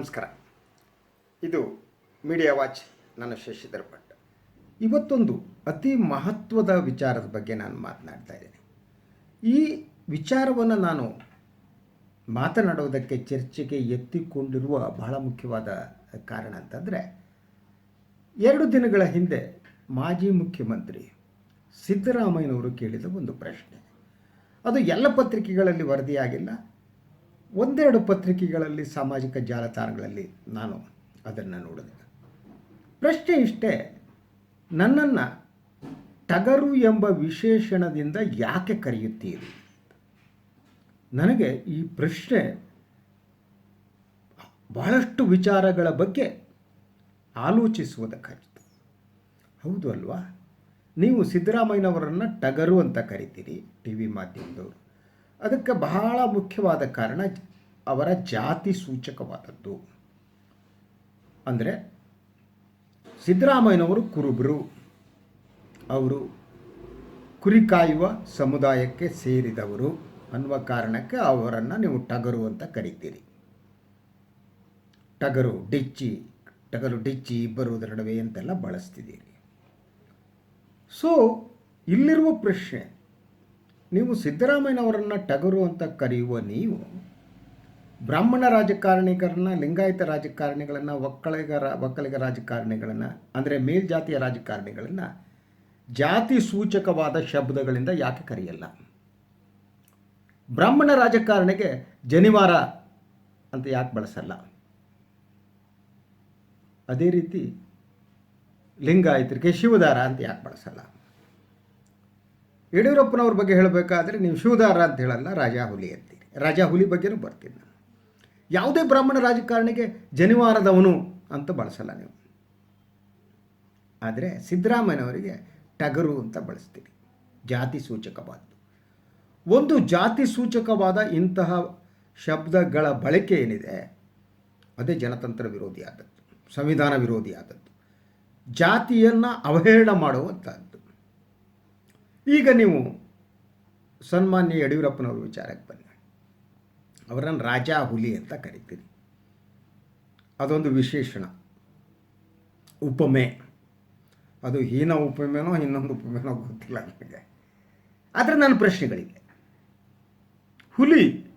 ನಮಸ್ಕಾರ. ಇದು media watch ನಾನು ಶಶಿಧರ್ ಭಟ್ ಇವತ್ತೊಂದು ಅತಿ ಮಹತ್ವದ ವಿಚಾರದ ಬಗ್ಗೆ ನಾನು ಮಾತನಾಡ್ತಾ ಇದ್ದೇನೆ. ಈ ವಿಚಾರವನ್ನು ನಾನು ಮಾತನಾಡೋದಕ್ಕೆ ಚರ್ಚೆಗೆ ಎತ್ತಿಕೊಂಡಿರುವ ಬಹಳ ಮುಖ್ಯವಾದ ಕಾರಣ ಅಂತಂದರೆ, ಎರಡು ದಿನಗಳ ಹಿಂದೆ ಮಾಜಿ ಮುಖ್ಯಮಂತ್ರಿ ಸಿದ್ದರಾಮಯ್ಯನವರು ಕೇಳಿದ ಒಂದು ಪ್ರಶ್ನೆ. ಅದು ಎಲ್ಲ ಪತ್ರಿಕೆಗಳಲ್ಲಿ ವರದಿಯಾಗಿಲ್ಲ ಒಂದೆರಡು ಪತ್ರಿಕೆಗಳಲ್ಲಿ ಸಾಮಾಜಿಕ ಜಾಲತಾಣಗಳಲ್ಲಿ ನಾನು ಅದನ್ನು ನೋಡಿದೆ. ಪ್ರಶ್ನೆ ಇಷ್ಟೇ, ನನ್ನನ್ನು ಟಗರು ಎಂಬ ವಿಶೇಷಣದಿಂದ ಯಾಕೆ ಕರೆಯುತ್ತೀರಿ? ನನಗೆ ಈ ಪ್ರಶ್ನೆ ಬಹಳಷ್ಟು ವಿಚಾರಗಳ ಬಗ್ಗೆ ಆಲೋಚಿಸುವುದಕ್ಕಾಯಿತು ಹೌದು ಅಲ್ವಾ? ನೀವು ಸಿದ್ದರಾಮಯ್ಯನವರನ್ನು ಟಗರು ಅಂತ ಕರಿತೀರಿ ಟಿ ವಿ ಮಾಧ್ಯಮದವರು. ಅದಕ್ಕೆ ಬಹಳ ಮುಖ್ಯವಾದ ಕಾರಣ ಅವರ ಜಾತಿ ಸೂಚಕವಾದದ್ದು. ಅಂದರೆ ಸಿದ್ದರಾಮಯ್ಯನವರು ಕುರುಬರು. ಅವರು ಕುರಿ ಕಾಯುವ ಸಮುದಾಯಕ್ಕೆ ಸೇರಿದವರು ಅನ್ನುವ ಕಾರಣಕ್ಕೆ ಅವರನ್ನು ನೀವು ಟಗರು ಅಂತ ಕರಿತೀರಿ. ಟಗರು, ಡಿಚ್ಚಿ ಟಗರು, ಡಿಚ್ಚಿ ಇಬ್ಬರು ನಡುವೆ ಅಂತೆಲ್ಲ ಬಳಸ್ತಿದ್ದೀರಿ. ಸೊ ಇಲ್ಲಿರುವ ಪ್ರಶ್ನೆ ನೀವು ಸಿದ್ದರಾಮಯ್ಯನವರನ್ನು ಟಗರು ಅಂತ ಕರೆಯುವ ನೀವು ಬ್ರಾಹ್ಮಣ ರಾಜಕಾರಣಿಗರನ್ನ, ಲಿಂಗಾಯತ ರಾಜಕಾರಣಿಗಳನ್ನು ಒಕ್ಕಲಿಗ ರಾ ಒಕ್ಕಲಿಗ ರಾಜಕಾರಣಿಗಳನ್ನು, ಅಂದರೆ ಮೇಲ್ಜಾತಿಯ ರಾಜಕಾರಣಿಗಳನ್ನು ಜಾತಿ ಸೂಚಕವಾದ ಶಬ್ದಗಳಿಂದ ಯಾಕೆ ಕರೆಯಲ್ಲ? ಬ್ರಾಹ್ಮಣ ರಾಜಕಾರಣಿಗೆ ಜನಿವಾರ ಅಂತ ಯಾಕೆ ಬಳಸಲ್ಲ? ಅದೇ ರೀತಿ ಲಿಂಗಾಯತರಿಗೆ ಶಿವದಾರ ಅಂತ ಯಾಕೆ ಬಳಸಲ್ಲ? ಯಡಿಯೂರಪ್ಪನವ್ರ ಬಗ್ಗೆ ಹೇಳಬೇಕಾದ್ರೆ ನೀವು ಶಿವದಾರ ಅಂತ ಹೇಳಲ್ಲ, ರಾಜಾ ಹುಲಿ ಅಂತೀರಿ. ರಾಜಾ ಹುಲಿ ಬಗ್ಗೆನೂ ಬರ್ತೀನಿ ನಾನು. ಯಾವುದೇ ಬ್ರಾಹ್ಮಣ ರಾಜಕಾರಣಿಗೆ ಜನಿವಾರದವನು ಅಂತ ಬಳಸಲ್ಲ ನೀವು. ಆದರೆ ಸಿದ್ದರಾಮಯ್ಯನವರಿಗೆ ಟಗರು ಅಂತ ಬಳಸ್ತೀರಿ ಜಾತಿ ಸೂಚಕವಾದ್ದು. ಒಂದು ಜಾತಿ ಸೂಚಕವಾದ ಇಂತಹ ಶಬ್ದಗಳ ಬಳಕೆ ಏನಿದೆ, ಅದೇ ಜನತಂತ್ರ ವಿರೋಧಿ ಆದದ್ದು ಸಂವಿಧಾನ ವಿರೋಧಿ ಆದದ್ದು ಜಾತಿಯನ್ನು ಅವಹೇಳನ ಮಾಡುವಂಥದ್ದು. ಈಗ ನೀವು ಸನ್ಮಾನ್ಯ ಯಡಿಯೂರಪ್ಪನವ್ರ ವಿಚಾರಕ್ಕೆ ಬನ್ನಿ. ಅವರನ್ನು ರಾಜಾ ಹುಲಿ ಅಂತ ಕರಿತೀರಿ. ಅದೊಂದು ವಿಶೇಷಣ. ಉಪಮೆ. ಅದು ಹೀನ ಉಪಮೆನೋ ಇನ್ನೊಂದು ಉಪಮೆನೋ ಗೊತ್ತಿಲ್ಲ ನನಗೆ ಆದರೆ ನನ್ನ ಪ್ರಶ್ನೆಗಳಿವೆ. ಹುಲಿ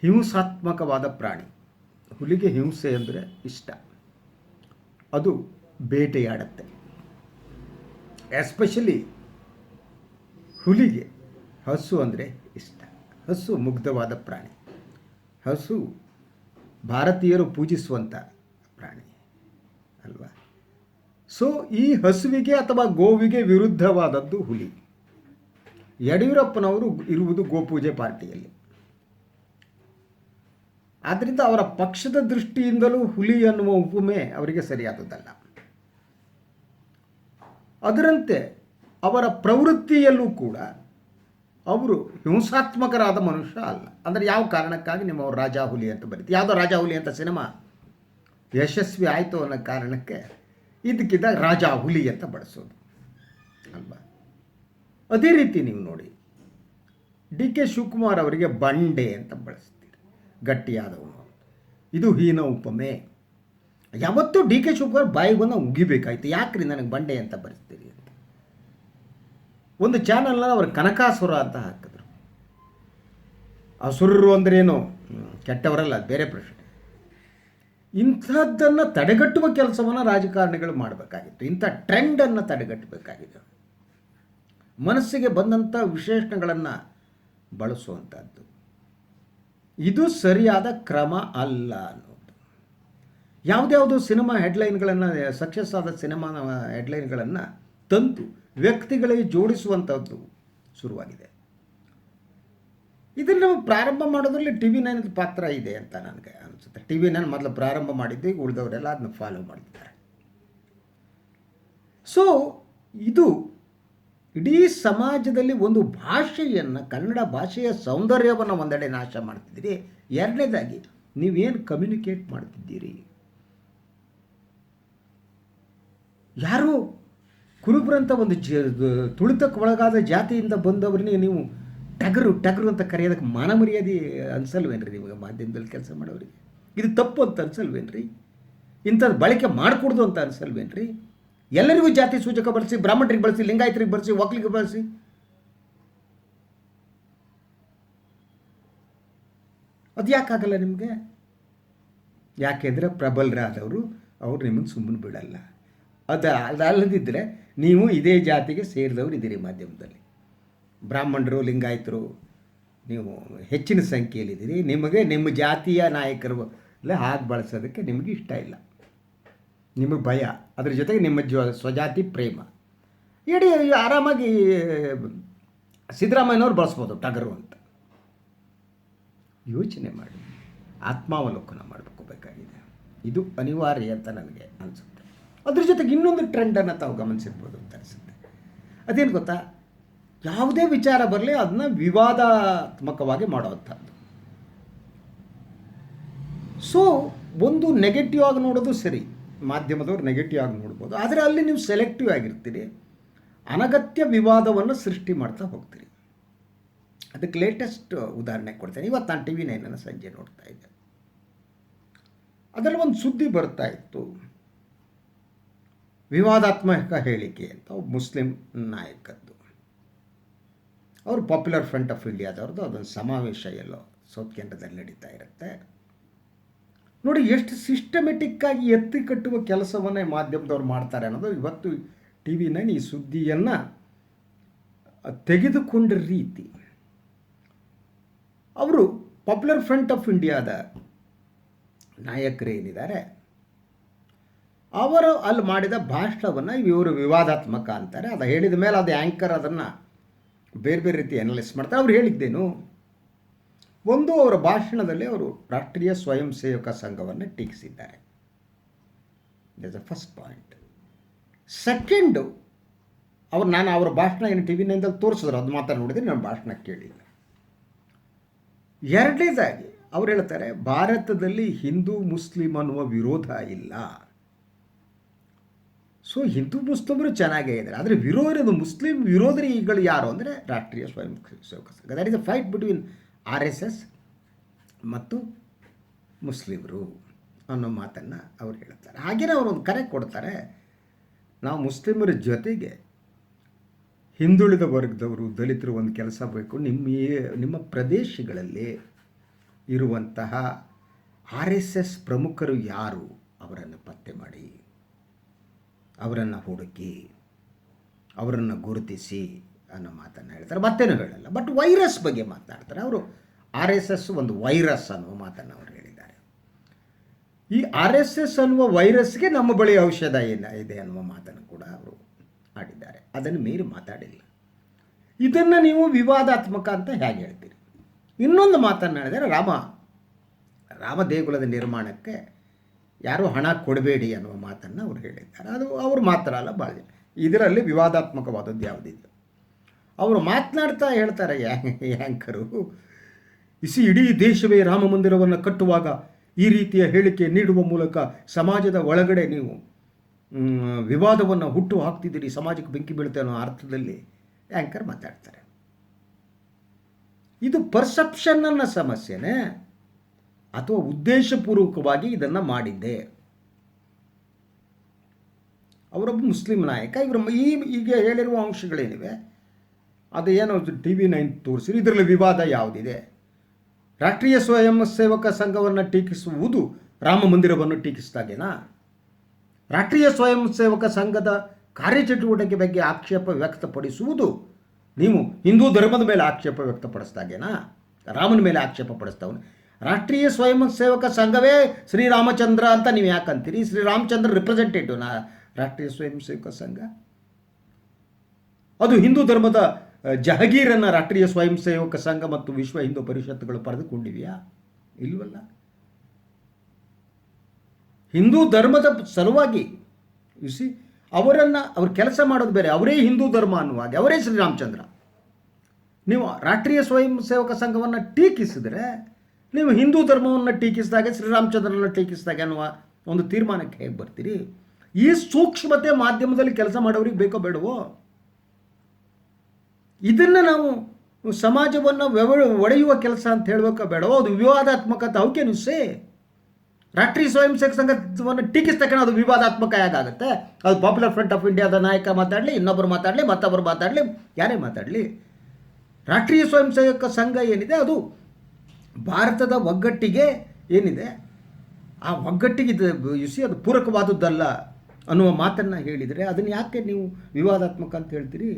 ಹಿಂಸಾತ್ಮಕವಾದ ಪ್ರಾಣಿ. ಹುಲಿಗೆ ಹಿಂಸೆ ಅಂದರೆ ಇಷ್ಟ. ಅದು ಬೇಟೆಯಾಡತ್ತೆ. ಎಸ್ಪೆಷಲಿ ಹುಲಿಗೆ ಹಸು ಅಂದರೆ ಇಷ್ಟ. ಹಸು ಮುಗ್ಧವಾದ ಪ್ರಾಣಿ. ಹಸು ಭಾರತೀಯರು ಪೂಜಿಸುವಂಥ ಪ್ರಾಣಿ ಅಲ್ವಾ? ಸೊ ಈ ಹಸುವಿಗೆ ಅಥವಾ ಗೋವಿಗೆ ವಿರುದ್ಧವಾದದ್ದು ಹುಲಿ. ಯಡಿಯೂರಪ್ಪನವರು ಇರುವುದು ಗೋಪೂಜೆ ಪಾರ್ಟಿಯಲ್ಲಿ. ಆದ್ದರಿಂದ ಅವರ ಪಕ್ಷದ ದೃಷ್ಟಿಯಿಂದಲೂ ಹುಲಿ ಅನ್ನುವ ಉಪಮೆ ಅವರಿಗೆ ಸರಿಯಾದದ್ದಲ್ಲ. ಅದರಂತೆ ಅವರ ಪ್ರವೃತ್ತಿಯಲ್ಲೂ ಕೂಡ ಅವರು ಹಿಂಸಾತ್ಮಕರಾದ ಮನುಷ್ಯ ಅಲ್ಲ. ಅಂದರೆ ಯಾವ ಕಾರಣಕ್ಕಾಗಿ? ನಿಮ್ಮ ಅವರು ರಾಜಾ ಹುಲಿ ಅಂತ ಬರೀತಿ. ಯಾವುದೋ ರಾಜಾಹುಲಿ ಅಂತ ಸಿನಿಮಾ? ಯಶಸ್ವಿ ಆಯಿತು ಅನ್ನೋ ಕಾರಣಕ್ಕೆ ಇದಕ್ಕಿದ್ದಾಗ ರಾಜಾ ಹುಲಿ ಅಂತ ಬಳಸೋದು. ಅಲ್ವಾ? ಅದೇ ರೀತಿ ನೀವು ನೋಡಿ, ಡಿ ಕೆ ಶಿವಕುಮಾರ್ ಅವರಿಗೆ ಬಂಡೆ ಅಂತ ಬಳಸ್ತೀರಿ. ಗಟ್ಟಿಯಾದವನು ಇದು ಹೀನ ಉಪಮೆ. ಯಾವತ್ತೂ ಡಿ ಕೆ ಶಿವಕುಮಾರ್ ಬಾಯಿಗೊಂದು ಉಗಿಬೇಕಾಯ್ತು. ಯಾಕ್ರಿ ನನಗೆ ಬಂಡೆ ಅಂತ ಬರೆಸ್ತೀರಿ? ಒಂದು ಚಾನಲ್ನ ಅವರು ಕನಕಾಸುರ ಅಂತ ಹಾಕಿದ್ರು. ಅಸುರರು ಅಂದ್ರೇನು ಕೆಟ್ಟವರಲ್ಲ ಬೇರೆ ಪ್ರಶ್ನೆ. ಇಂಥದ್ದನ್ನು ತಡೆಗಟ್ಟುವ ಕೆಲಸವನ್ನು ರಾಜಕಾರಣಿಗಳು ಮಾಡಬೇಕಾಗಿತ್ತು. ಇಂಥ ಟ್ರೆಂಡನ್ನು ತಡೆಗಟ್ಟಬೇಕಾಗಿದೆ. ಮನಸ್ಸಿಗೆ ಬಂದಂಥ ವಿಶೇಷಣಗಳನ್ನು ಬಳಸುವಂಥದ್ದು ಇದು ಸರಿಯಾದ ಕ್ರಮ ಅಲ್ಲ ಅನ್ನೋದು. ಯಾವುದ್ಯಾವುದು ಸಿನಿಮಾ ಹೆಡ್ಲೈನ್ಗಳನ್ನು ಸಕ್ಸಸ್ ಆದ ಸಿನಿಮಾ ಹೆಡ್ಲೈನ್ಗಳನ್ನು ತಂದು ವ್ಯಕ್ತಿಗಳಿಗೆ ಜೋಡಿಸುವಂಥದ್ದು ಶುರುವಾಗಿದೆ. ಇದನ್ನು ಪ್ರಾರಂಭ ಮಾಡೋದ್ರಲ್ಲಿ ಟಿ ವಿ ನೈನ್ ಪಾತ್ರ ಇದೆ ಅಂತ ನನಗೆ ಅನಿಸುತ್ತೆ. ಟಿ ವಿ ನೈನ್ ಮೊದಲು ಪ್ರಾರಂಭ ಮಾಡಿದ್ದು, ಈಗ ಉಳಿದವರೆಲ್ಲ ಅದನ್ನ ಫಾಲೋ ಮಾಡಿದ್ದಾರೆ. ಸೊ ಇದು ಇಡೀ ಸಮಾಜದಲ್ಲಿ ಒಂದು ಭಾಷೆಯನ್ನು, ಕನ್ನಡ ಭಾಷೆಯ ಸೌಂದರ್ಯವನ್ನು ಒಂದೆಡೆ ನಾಶ ಮಾಡ್ತಿದ್ದೀರಿ. ಎರಡನೇದಾಗಿ, ನೀವೇನು ಕಮ್ಯುನಿಕೇಟ್ ಮಾಡ್ತಿದ್ದೀರಿ? ಯಾರು ಕುರುಬರಂತ ಒಂದು ಜ ತುಳಿತಕ್ಕೆ ಒಳಗಾದ ಜಾತಿಯಿಂದ ಬಂದವರನ್ನೇ ನೀವು ಟಗರು ಟಗರು ಅಂತ ಕರೆಯೋದಕ್ಕೆ ಮಾನ ಮರ್ಯಾದೆ ಅನ್ಸಲ್ವೇನ್ರಿ ನಿಮಗೆ ಮಾಧ್ಯಮದಲ್ಲಿ ಕೆಲಸ ಮಾಡೋರಿಗೆ? ಇದು ತಪ್ಪು ಅಂತ ಅನ್ಸಲ್ವೇನ್ರಿ? ಇಂಥದ್ದು ಬಳಕೆ ಮಾಡಿಕೊಡ್ದು ಅಂತ ಅನ್ಸಲ್ವೇನ್ರಿ? ಎಲ್ಲರಿಗೂ ಜಾತಿ ಸೂಚಕ ಬಳಸಿ, ಬ್ರಾಹ್ಮಣರಿಗೆ ಬಳಸಿ, ಲಿಂಗಾಯತರಿಗೆ ಬಳಸಿ ಒಕ್ಕಲಿಗೆ ಬಳಸಿ. ಅದು ಯಾಕಾಗಲ್ಲ ನಿಮಗೆ? ಯಾಕೆಂದರೆ ಪ್ರಬಲರಾದವರು ಅವ್ರು ನಿಮ್ಮನ್ನು ಸುಮ್ಮನೆ ಬಿಡಲ್ಲ. ಅದು ಅದಲ್ಲದಿದ್ದರೆ ನೀವು ಇದೇ ಜಾತಿಗೆ ಸೇರಿದವರು ಇದ್ದೀರಿ ಮಾಧ್ಯಮದಲ್ಲಿ. ಬ್ರಾಹ್ಮಣರು, ಲಿಂಗಾಯತರು, ನೀವು ಹೆಚ್ಚಿನ ಸಂಖ್ಯೆಯಲ್ಲಿದ್ದೀರಿ. ನಿಮಗೆ ನಿಮ್ಮ ಜಾತಿಯ ನಾಯಕರು ಹಾಗೆ ಬಳಸೋದಕ್ಕೆ ನಿಮಗೆ ಇಷ್ಟ ಇಲ್ಲ. ನಿಮಗೆ ಭಯ. ಅದ್ರ ಜೊತೆಗೆ ನಿಮ್ಮ ಜೊ ಸ್ವಜಾತಿ ಪ್ರೇಮ. ಇಡೀ ಆರಾಮಾಗಿ, ಸಿದ್ದರಾಮಯ್ಯನವ್ರು ಬಳಸ್ಬೋದು, ಟಗರು ಅಂತ. ಯೋಚನೆ ಮಾಡಿ. ಆತ್ಮಾವಲೋಕನ ಮಾಡಬೇಕು ಬೇಕಾಗಿದೆ. ಇದು ಅನಿವಾರ್ಯ ಅಂತ ನನಗೆ ಅನಿಸುತ್ತೆ. ಅದ್ರ ಜೊತೆಗೆ ಇನ್ನೊಂದು ಟ್ರೆಂಡನ್ನು ತಾವು ಗಮನಿಸಿರ್ಬೋದು ಅಂತ ಅನಿಸುತ್ತೆ. ಅದೇನು ಗೊತ್ತಾ? ಯಾವುದೇ ವಿಚಾರ ಬರಲಿ ಅದನ್ನ ವಿವಾದಾತ್ಮಕವಾಗಿ ಮಾಡುವಂಥದ್ದು ಸೊ ಒಂದು ನೆಗೆಟಿವ್ ಆಗಿ ನೋಡೋದು ಸರಿ. ಮಾಧ್ಯಮದವ್ರು ನೆಗೆಟಿವ್ ಆಗಿ ನೋಡ್ಬೋದು. ಆದರೆ ಅಲ್ಲಿ ನೀವು ಸೆಲೆಕ್ಟಿವ್ ಆಗಿರ್ತೀರಿ. ಅನಗತ್ಯ ವಿವಾದವನ್ನು ಸೃಷ್ಟಿ ಮಾಡ್ತಾ ಹೋಗ್ತೀರಿ. ಅದಕ್ಕೆ ಲೇಟೆಸ್ಟ್ ಉದಾಹರಣೆ ಕೊಡ್ತೇನೆ. ಇವತ್ತು ನಾನು ಟಿ ವಿ ನೈನನ್ನು ಸಂಜೆ ನೋಡ್ತಾ ಇದ್ದೆ. ಅದರಲ್ಲಿ ಒಂದು ಸುದ್ದಿ ಬರ್ತಾ ಇತ್ತು. ವಿವಾದಾತ್ಮಕ ಹೇಳಿಕೆ ಅಂತ ಒಬ್ಬ ಮುಸ್ಲಿಂ ನಾಯಕದ್ದು. ಅವರು ಪಾಪ್ಯುಲರ್ ಫ್ರಂಟ್ ಆಫ್ ಇಂಡಿಯಾದವ್ರದ್ದು ಅದೊಂದು ಸಮಾವೇಶ ಎಲ್ಲೋ ಸೌತ್ ಕೇಂದ್ರದಲ್ಲಿ ನಡೀತಾ ಇರುತ್ತೆ. ನೋಡಿ, ಎಷ್ಟು ಸಿಸ್ಟಮೆಟಿಕ್ಕಾಗಿ ಎತ್ತಿ ಕಟ್ಟುವ ಕೆಲಸವನ್ನೇ ಮಾಧ್ಯಮದವ್ರು ಮಾಡ್ತಾರೆ ಅನ್ನೋದು ಇವತ್ತು ಟಿ ವಿ ಈ ಸುದ್ದಿಯನ್ನು ತೆಗೆದುಕೊಂಡ ರೀತಿ. ಅವರು ಪಾಪ್ಯುಲರ್ ಫ್ರಂಟ್ ಆಫ್ ಇಂಡಿಯಾದ ನಾಯಕರೇನಿದ್ದಾರೆ? ಅವರು ಅಲ್ಲಿ ಮಾಡಿದ ಭಾಷಣವನ್ನು ಇವರು ವಿವಾದಾತ್ಮಕ ಅಂತಾರೆ. ಅದು ಹೇಳಿದ ಮೇಲೆ ಅದು ಆ್ಯಂಕರ್ ಅದನ್ನು ಬೇರೆ ಬೇರೆ ರೀತಿ ಅನಲೈಸ್ ಮಾಡ್ತಾರೆ. ಅವ್ರು ಹೇಳಿದ್ದೇನು? ಒಂದು ಅವರ ಭಾಷಣದಲ್ಲಿ ಅವರು ರಾಷ್ಟ್ರೀಯ ಸ್ವಯಂ ಸೇವಕ ಸಂಘವನ್ನು ಟೀಕಿಸಿದ್ದಾರೆ. Is a first point second ಅವ್ರು ನಾನು ಅವರ ಭಾಷಣ ಏನು ಟಿ ವಿನಿಂದ ತೋರಿಸಿದ್ರು. ಅದು ಮಾತ್ರ ನೋಡಿದ್ರೆ ನಾನು ಭಾಷಣ ಕೇಳಿಲ್ಲ. ಎರಡನೇದಾಗಿ ಅವ್ರು ಹೇಳ್ತಾರೆ, ಭಾರತದಲ್ಲಿ ಹಿಂದೂ, ಮುಸ್ಲಿಂ ಅನ್ನುವ ವಿರೋಧ ಇಲ್ಲ. ಸೊ ಹಿಂದೂ ಮುಸ್ಲಿಮರು ಚೆನ್ನಾಗೇ ಇದ್ದಾರೆ. ಆದರೆ ವಿರೋಧದ ಮುಸ್ಲಿಂ ವಿರೋಧಿಗಳು ಯಾರು ಅಂದರೆ ರಾಷ್ಟ್ರೀಯ ಸ್ವಯಂ ಸೇವಕ ಸಂಘ. That is a fight between R S S ಮತ್ತು ಮುಸ್ಲಿಮರು ಅನ್ನೋ ಮಾತನ್ನು ಅವ್ರು ಹೇಳ್ತಾರೆ ಹಾಗೆಯೇ ಅವರು ಒಂದು ಕರೆ ಕೊಡ್ತಾರೆ. ನಾವು ಮುಸ್ಲಿಮರ ಜೊತೆಗೆ ಹಿಂದುಳಿದ ವರ್ಗದವರು, ದಲಿತರು ಒಂದು ಕೆಲಸ ಬೇಕು. ನಿಮ್ಮ ನಿಮ್ಮ ಪ್ರದೇಶಗಳಲ್ಲಿ ಇರುವಂತಹ ಆರ್ ಎಸ್ ಎಸ್ ಪ್ರಮುಖರು ಯಾರು? ಅವರನ್ನು ಪತ್ತೆ ಮಾಡಿ. ಅವರನ್ನು ಹುಡುಕಿ, ಅವರನ್ನು ಗುರುತಿಸಿ ಅನ್ನೋ ಮಾತನ್ನು ಹೇಳ್ತಾರೆ. ಮತ್ತೇನು ಹೇಳಲ್ಲ ಬಟ್ ವೈರಸ್ ಬಗ್ಗೆ ಮಾತನಾಡ್ತಾರೆ ಅವರು ಆರ್ ಎಸ್ ಎಸ್ ಒಂದು ವೈರಸ್ ಅನ್ನುವ ಮಾತನ್ನು ಅವರು ಹೇಳಿದ್ದಾರೆ. ಈ ಆರ್ ಎಸ್ ಎಸ್ ಅನ್ನುವ ವೈರಸ್ಗೆ ನಮ್ಮ ಬಳಿ ಔಷಧ ಏನ ಇದೆ ಅನ್ನುವ ಮಾತನ್ನು ಕೂಡ ಅವರು ಆಡಿದ್ದಾರೆ. ಅದನ್ನು ಮೀರಿ ಮಾತಾಡಿಲ್ಲ. ಇದನ್ನು ನೀವು ವಿವಾದಾತ್ಮಕ ಅಂತ ಹೇಗೆ ಹೇಳ್ತೀರಿ? ಇನ್ನೊಂದು ಮಾತನ್ನು ಹೇಳಿದರೆ ರಾಮ ರಾಮ ದೇಗುಲದ ನಿರ್ಮಾಣಕ್ಕೆ ಯಾರೂ ಹಣ ಕೊಡಬೇಡಿ ಅನ್ನುವ ಮಾತನ್ನು ಅವರು ಹೇಳಿದ್ದಾರೆ. ಅದು ಅವರು ಮಾತ್ರ ಅಲ್ಲ ಭಾಳ. ಇದರಲ್ಲಿ ವಿವಾದಾತ್ಮಕವಾದದ್ದು ಯಾವುದಿದೆ ಅವರು ಮಾತನಾಡ್ತಾ ಹೇಳ್ತಾರೆ ಯಾಂಕರು, ಇಸಿ ಇಡೀ ದೇಶವೇ ರಾಮ ಮಂದಿರವನ್ನು ಕಟ್ಟುವಾಗ ಈ ರೀತಿಯ ಹೇಳಿಕೆ ನೀಡುವ ಮೂಲಕ ಸಮಾಜದ ಒಳಗಡೆ ನೀವು ವಿವಾದವನ್ನು ಹುಟ್ಟು ಹಾಕ್ತಿದ್ದೀರಿ, ಸಮಾಜಕ್ಕೆ ಬೆಂಕಿ ಬೀಳುತ್ತೆ ಅನ್ನೋ ಅರ್ಥದಲ್ಲಿ ಆ್ಯಂಕರ್ ಮಾತಾಡ್ತಾರೆ. ಇದು ಪರ್ಸೆಪ್ಷನ್ ಅನ್ನೋ ಸಮಸ್ಯೆನೇ. ಅಥವಾ ಉದ್ದೇಶಪೂರ್ವಕವಾಗಿ ಇದನ್ನು ಮಾಡಿದ್ದೆ. ಅವರೊಬ್ಬ ಮುಸ್ಲಿಂ ನಾಯಕ, ಇವರು ಈ ಈಗ ಹೇಳಿರುವ ಅಂಶಗಳೇನಿವೆ ಅದು ಏನೋ ಟಿ ವಿ ನೈನ್ ತೋರಿಸಿರಿ ಇದರಲ್ಲಿ ವಿವಾದ ಯಾವುದಿದೆ? ರಾಷ್ಟ್ರೀಯ ಸ್ವಯಂ ಸೇವಕ ಸಂಘವನ್ನು ಟೀಕಿಸುವುದು ರಾಮ ಮಂದಿರವನ್ನು ಟೀಕಿಸಿದಾಗೇನಾ? ರಾಷ್ಟ್ರೀಯ ಸ್ವಯಂ ಸೇವಕ ಸಂಘದ ಕಾರ್ಯಚಟುವಟಿಕೆ ಬಗ್ಗೆ ಆಕ್ಷೇಪ ವ್ಯಕ್ತಪಡಿಸುವುದು ನೀವು ಹಿಂದೂ ಧರ್ಮದ ಮೇಲೆ ಆಕ್ಷೇಪ ವ್ಯಕ್ತಪಡಿಸಿದಾಗೇನಾ? ರಾಮನ ಮೇಲೆ ಆಕ್ಷೇಪ ಪಡಿಸ್ತಾವನು ರಾಷ್ಟ್ರೀಯ ಸ್ವಯಂ ಸೇವಕ ಸಂಘವೇ ಶ್ರೀರಾಮಚಂದ್ರ ಅಂತ ನೀವು ಯಾಕಂತೀರಿ? ಶ್ರೀರಾಮಚಂದ್ರ ರಿಪ್ರೆಸೆಂಟೇಟಿವ್ ನಾ ರಾಷ್ಟ್ರೀಯ ಸ್ವಯಂ ಸೇವಕ ಸಂಘ. ಅದು ಹಿಂದೂ ಧರ್ಮದ ಜಹಗೀರನ್ನು ರಾಷ್ಟ್ರೀಯ ಸ್ವಯಂ ಸೇವಕ ಸಂಘ ಮತ್ತು ವಿಶ್ವ ಹಿಂದೂ ಪರಿಷತ್ತುಗಳು ಪಡೆದುಕೊಂಡಿವೆಯಾ? ಇಲ್ವಲ್ಲ? ಹಿಂದೂ ಧರ್ಮದ ಸಲುವಾಗಿ ಸಿ ಅವರನ್ನು, ಅವ್ರು ಕೆಲಸ ಮಾಡೋದು ಬೇರೆ, ಅವರೇ ಹಿಂದೂ ಧರ್ಮ ಅನ್ನುವಾಗ ಅವರೇ ಶ್ರೀರಾಮಚಂದ್ರ. ನೀವು ರಾಷ್ಟ್ರೀಯ ಸ್ವಯಂ ಸೇವಕ ಸಂಘವನ್ನು ಟೀಕಿಸಿದರೆ ನೀವು ಹಿಂದೂ ಧರ್ಮವನ್ನು ಟೀಕಿಸಿದಾಗ ಶ್ರೀರಾಮಚಂದ್ರನ ಟೀಕಿಸಿದಾಗ ಅನ್ನುವ ಒಂದು ತೀರ್ಮಾನಕ್ಕೆ ಹೇಗೆ ಬರ್ತೀರಿ? ಈ ಸೂಕ್ಷ್ಮತೆ ಮಾಧ್ಯಮದಲ್ಲಿ ಕೆಲಸ ಮಾಡೋರಿಗೆ ಬೇಕೋ ಬೇಡವೋ? ಇದನ್ನು ನಾವು ಸಮಾಜವನ್ನು ವ್ಯವ ಒಡೆಯುವ ಕೆಲಸ ಅಂತ ಹೇಳಬೇಕೋ ಬೇಡವೋ? ಅದು ವಿವಾದಾತ್ಮಕ ಅಂತ ಕ್ಯಾನ್ ಯು ಸೇ ರಾಷ್ಟ್ರೀಯ ಸ್ವಯಂ ಸೇವಕ ಸಂಘವನ್ನು ಟೀಕಿಸ್ತಕ್ಕಂಥ ಅದು ವಿವಾದಾತ್ಮಕ ಯಾಕಾಗುತ್ತೆ ಅದು ಪಾಪ್ಯುಲರ್ ಫ್ರಂಟ್ ಆಫ್ ಇಂಡಿಯಾದ ನಾಯಕ ಮಾತಾಡಲಿ ಇನ್ನೊಬ್ಬರು ಮಾತಾಡಲಿ ಮತ್ತೊಬ್ಬರು ಮಾತಾಡಲಿ, ಯಾರೇ ಮಾತಾಡಲಿ. ರಾಷ್ಟ್ರೀಯ ಸ್ವಯಂ ಸೇವಕ ಸಂಘ ಏನಿದೆ ಅದು ಭಾರತದ ಒಗ್ಗಟ್ಟಿಗೆ ಏನಿದೆ? ಆ ಒಗ್ಗಟ್ಟಿಗೆ ಯುಸಿ ಅದು ಪೂರಕವಾದದ್ದಲ್ಲ ಅನ್ನುವ ಮಾತನ್ನು ಹೇಳಿದರೆ ಅದನ್ನು ಯಾಕೆ ನೀವು ವಿವಾದಾತ್ಮಕ ಅಂತ ಹೇಳ್ತೀರಿ?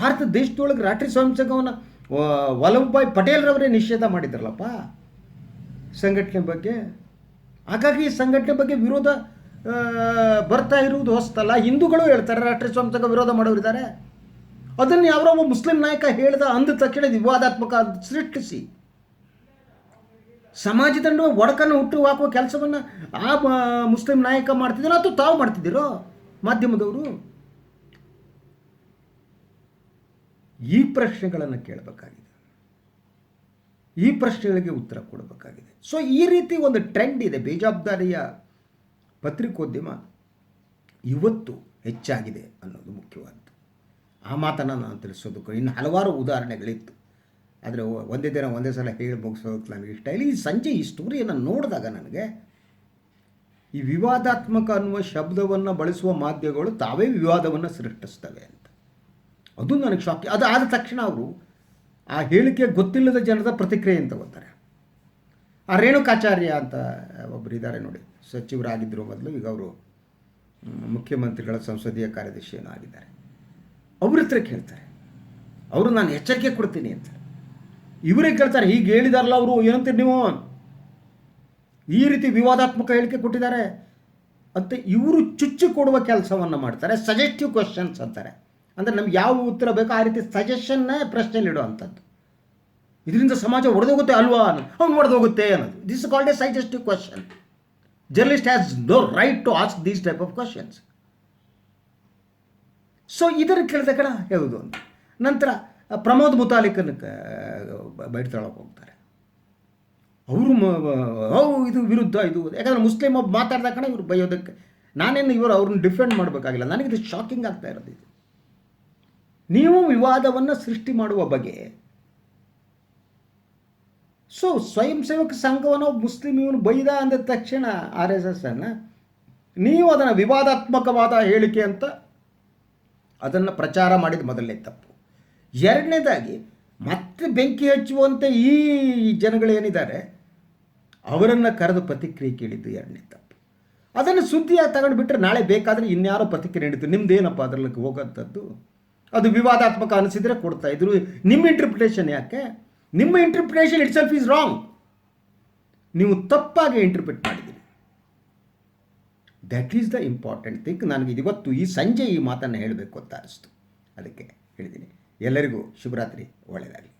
ಭಾರತ ದೇಶದೊಳಗೆ ರಾಷ್ಟ್ರೀಯ ಸ್ವಯಂ ಸಂಘವನ್ನು ವಲ್ಲಭಭಾಯ್ ಪಟೇಲ್ರವರೇ ನಿಷೇಧ ಮಾಡಿದ್ರಲ್ಲಪ್ಪ ಸಂಘಟನೆ ಬಗ್ಗೆ. ಹಾಗಾಗಿ ಈ ಸಂಘಟನೆ ಬಗ್ಗೆ ವಿರೋಧ ಬರ್ತಾ ಇರುವುದು ಹೊಸ್ತಲ್ಲ. ಹಿಂದೂಗಳು ಹೇಳ್ತಾರೆ ರಾಷ್ಟ್ರೀಯ ಸ್ವಯಂ ಸಂಘ ವಿರೋಧ ಮಾಡೋರಿದ್ದಾರೆ ಅದನ್ನು ಯಾರೋ ಒಬ್ಬ ಮುಸ್ಲಿಂ ನಾಯಕ ಹೇಳ್ದ ಅಂದ ತಕ್ಷಣ ವಿವಾದಾತ್ಮಕ ಸೃಷ್ಟಿಸಿ. ಸಮಾಜದ ನಡುವೆ ಒಡಕನ್ನು ಹುಟ್ಟು ಹಾಕುವ ಕೆಲಸವನ್ನು ಆ ಮುಸ್ಲಿಂ ನಾಯಕ ಮಾಡ್ತಿದ್ದೀರೋ ಅಥವಾ ತಾವು ಮಾಡ್ತಿದ್ದೀರೋ ಮಾಧ್ಯಮದವರು? ಈ ಪ್ರಶ್ನೆಗಳನ್ನು ಕೇಳಬೇಕಾಗಿದೆ. ಈ ಪ್ರಶ್ನೆಗಳಿಗೆ ಉತ್ತರ ಕೊಡಬೇಕಾಗಿದೆ. ಸೊ ಈ ರೀತಿ ಒಂದು ಟ್ರೆಂಡ್ ಇದೆ. ಬೇಜವಾಬ್ದಾರಿಯ ಪತ್ರಿಕೋದ್ಯಮ ಇವತ್ತು ಹೆಚ್ಚಾಗಿದೆ ಅನ್ನೋದು ಮುಖ್ಯವಾದ ಆ ಮಾತನ್ನು ನಾನು ತಿಳಿಸೋದಕ್ಕೆ ಇನ್ನು ಹಲವಾರು ಉದಾಹರಣೆಗಳಿತ್ತು. ಆದರೆ ಒಂದೇ ದಿನ, ಒಂದೇ ಸಲ ಹೇಳಿ ಮುಗಿಸೋದಕ್ಕೆ ನನಗೆ ಇಷ್ಟ ಇಲ್ಲ. ಈ ಸಂಜೆ ಈ ಸ್ಟೋರಿಯನ್ನು ನೋಡಿದಾಗ ನನಗೆ ಈ ವಿವಾದಾತ್ಮಕ ಅನ್ನುವ ಶಬ್ದವನ್ನು ಬಳಸುವ ಮಾಧ್ಯಮಗಳು ತಾವೇ ವಿವಾದವನ್ನು ಸೃಷ್ಟಿಸ್ತವೆ ಅಂತ. ಅದು ನನಗೆ ಶಾಕ್ ಅದು ಆದ ತಕ್ಷಣ ಅವರು ಆ ಹೇಳಿಕೆ ಗೊತ್ತಿಲ್ಲದ ಜನರ ಪ್ರತಿಕ್ರಿಯೆ ಅಂತ ಓದ್ತಾರೆ. ಆ ರೇಣುಕಾಚಾರ್ಯ ಅಂತ ಒಬ್ಬರು ಇದ್ದಾರೆ ನೋಡಿ. ಸಚಿವರಾಗಿದ್ದರು ಮೊದಲು ಈಗ ಅವರು ಮುಖ್ಯಮಂತ್ರಿಗಳ ಸಂಸದೀಯ ಕಾರ್ಯದರ್ಶಿಯನ್ನು ಆಗಿದ್ದಾರೆ ಅವ್ರ ಹತ್ರ ಕೇಳ್ತಾರೆ. ಅವರು ನಾನು ಎಚ್ಚರಿಕೆ ಕೊಡ್ತೀನಿ ಅಂತ ಇವರೇ ಕೇಳ್ತಾರೆ, ಹೀಗೆ ಹೇಳಿದಾರಲ್ಲ ಅವರು, ಏನಂತೀರಿ ನೀವು? ಈ ರೀತಿ ವಿವಾದಾತ್ಮಕ ಹೇಳಿಕೆ ಕೊಟ್ಟಿದ್ದಾರೆ. ಅಂತ ಇವರು ಚುಚ್ಚು ಕೊಡುವ ಕೆಲಸವನ್ನು ಮಾಡ್ತಾರೆ ಸಜೆಸ್ಟಿವ್ ಕ್ವಶನ್ಸ್ ಅಂತಾರೆ. ಅಂದರೆ ನಮ್ಗೆ ಯಾವ ಉತ್ತರ ಬೇಕೋ ಆ ರೀತಿ ಸಜೆಷನ್ನೇ ಪ್ರಶ್ನೆಯಲ್ಲಿ ಇಡುವಂಥದ್ದು. ಇದರಿಂದ ಸಮಾಜ ಒಡೆದೋಗುತ್ತೆ ಅಲ್ವಾ ಅವ್ನು ಒಡೆದೋಗುತ್ತೆ ಅನ್ನೋದು. This called a suggestive question journalist has no right to ask these type of questions so ಇದನ್ನು ಕೇಳಿದ ಕಡ ಹೇಳೋದು ಅಂತ. ನಂತರ ಪ್ರಮೋದ್ ಮುತಾಲಿಕನ ಬೈಡ್ತಾಳಕ್ಕೆ ಹೋಗ್ತಾರೆ. ಅವರು ಓ ಇದು ವಿರುದ್ಧ, ಇದು ಯಾಕಂದ್ರೆ ಮುಸ್ಲಿಮ್ ಒಬ್ಬ ಮಾತಾಡಿದ ಕಣ ಇವರು ಬೈಯೋದಕ್ಕೆ. ನಾನೇನು ಇವರು ಅವ್ರನ್ನ ಡಿಫೆಂಡ್ ಮಾಡಬೇಕಾಗಿಲ್ಲ. ನನಗೆ ಇದು ಶಾಕಿಂಗ್ ಆಗ್ತಾ ಇರೋದು ಇದು. ನೀವು ವಿವಾದವನ್ನು ಸೃಷ್ಟಿ ಮಾಡುವ ಬಗೆ. ಸೊ ಸ್ವಯಂ ಸೇವಕ ಸಂಘವನ್ನು ಮುಸ್ಲಿಂ ಇವನು ಬೈದ ಅಂದ ತಕ್ಷಣ ಆರ್ ಎಸ್ ಎಸ್ ಅನ್ನು ನೀವು ಅದನ್ನು ವಿವಾದಾತ್ಮಕವಾದ ಹೇಳಿಕೆ ಅಂತ ಅದನ್ನು ಪ್ರಚಾರ ಮಾಡಿದ ಮೊದಲನೇ ತಪ್ಪು. ಎರಡನೇದಾಗಿ ಮತ್ತೆ ಬೆಂಕಿ ಹಚ್ಚುವಂತೆ ಈ ಜನಗಳೇನಿದ್ದಾರೆ ಅವರನ್ನು ಕರೆದು ಪ್ರತಿಕ್ರಿಯೆ ಕೇಳಿದ್ದು ಎರಡನೇ ತಪ್ಪು. ಅದನ್ನು ಸುದ್ದಿಯಾಗಿ ತಗೊಂಡು ಬಿಟ್ಟರೆ ನಾಳೆ ಬೇಕಾದರೆ ಇನ್ಯಾರೋ ಪ್ರತಿಕ್ರಿಯೆ ನೀಡಿದ್ದು ನಿಮ್ದೇನಪ್ಪ ಅದರಲ್ಲಿ ಹೋಗೋಂಥದ್ದು? ಅದು ವಿವಾದಾತ್ಮಕ ಅನಿಸಿದರೆ ಕೊಡ್ತಾ ಇದ್ರು. ನಿಮ್ಮ ಇಂಟರ್ಪ್ರಿಟೇಷನ್ ಯಾಕೆ? ನಿಮ್ಮ interpretation itself is wrong ನೀವು ತಪ್ಪಾಗಿ ಇಂಟರ್ಪ್ರಿಟ್ ಮಾಡಿದ್ದೀರಿ. That is the important thing ನನಗೆ ಇವತ್ತು ಈ ಸಂಜೆ ಈ ಮಾತನ್ನು ಹೇಳಬೇಕು ಅಂತ ಅನಿಸ್ತು. ಅದಕ್ಕೆ ಹೇಳಿದ್ದೀನಿ. ಎಲ್ಲರಿಗೂ ಶುಭರಾತ್ರಿ ಒಳ್ಳೆಯದಾಗಲಿ.